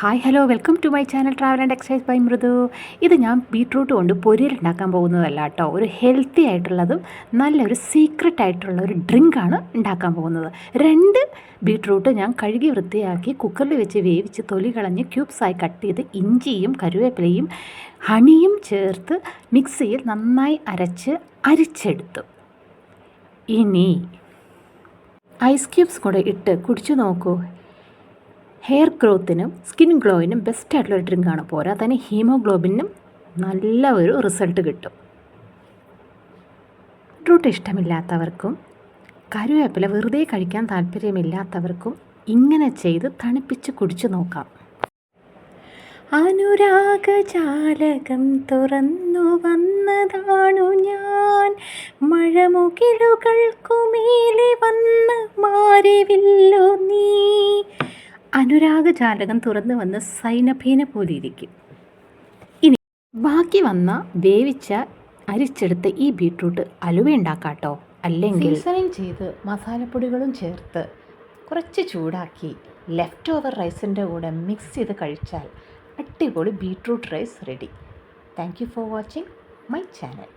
Hi hello welcome to my channel travel and exercise by Mridu ഇത് ഞാൻ beetroot കൊണ്ട് പൊരിയൽ ഉണ്ടാക്കാൻ പോകുന്നതല്ല കേട്ടോ. ഒരു ഹെൽത്തി ആയിട്ടുള്ളതും നല്ലൊരു സീക്രട്ട് ആയിട്ടുള്ള ഒരു ഡ്രിങ്കാണ് ഉണ്ടാക്കാൻ പോകുന്നത്. രണ്ട് ബീട്രൂട്ട് ഞാൻ കഴുകി വൃത്തിയാക്കി കുക്കറിൽ വെച്ച് വേവിച്ച് തൊലി കളഞ്ഞ് ക്യൂബ്സായി കട്ട് ചെയ്ത് ഇഞ്ചിയും കരുവേപ്പിലയും ഹണിയും ചേർത്ത് മിക്സിയിൽ നന്നായി അരച്ച് അരിച്ചെടുത്തു. ഇനി ഐസ് ക്യൂബ്സ് കൂടെ ഇട്ട് കുടിച്ചു നോക്കൂ. ഹെയർ ഗ്രോത്തിനും സ്കിൻ ഗ്ലോയിനും ബെസ്റ്റ് ആയിട്ടുള്ള ആണ് പോരാ. തന്നെ ഹീമോഗ്ലോബിനും നല്ല ഒരു റിസൾട്ട് കിട്ടും. ബീട്രൂട്ട് ഇഷ്ടമില്ലാത്തവർക്കും കരുവേപ്പില വെറുതെ കഴിക്കാൻ താല്പര്യമില്ലാത്തവർക്കും ഇങ്ങനെ ചെയ്ത് തണുപ്പിച്ച് കുടിച്ചു നോക്കാം. അനുരാഗജാലകം തുറന്നു വന്നതാണു ഞാൻ. മഴമുകിലുകൾക്കുമേലെ വന്ന് മാറിവില്ല അനുരാഗജാലകം തുറന്നു വന്ന് സൈനഭേന പോലെ ഇരിക്കും. ഇനി ബാക്കി വന്ന വേവിച്ച അരിച്ചെടുത്ത ഈ ബീട്രൂട്ട് അലുവ ഉണ്ടാക്കാട്ടോ. അല്ലെങ്കിൽ സീസണിങ് ചെയ്ത് മസാലപ്പൊടികളും ചേർത്ത് കുറച്ച് ചൂടാക്കി ലെഫ്റ്റ് ഓവർ റൈസിന്റെ കൂടെ മിക്സ് ചെയ്ത് കഴിച്ചാൽ അടിപൊളി beetroot rice ready thank you for watching my channel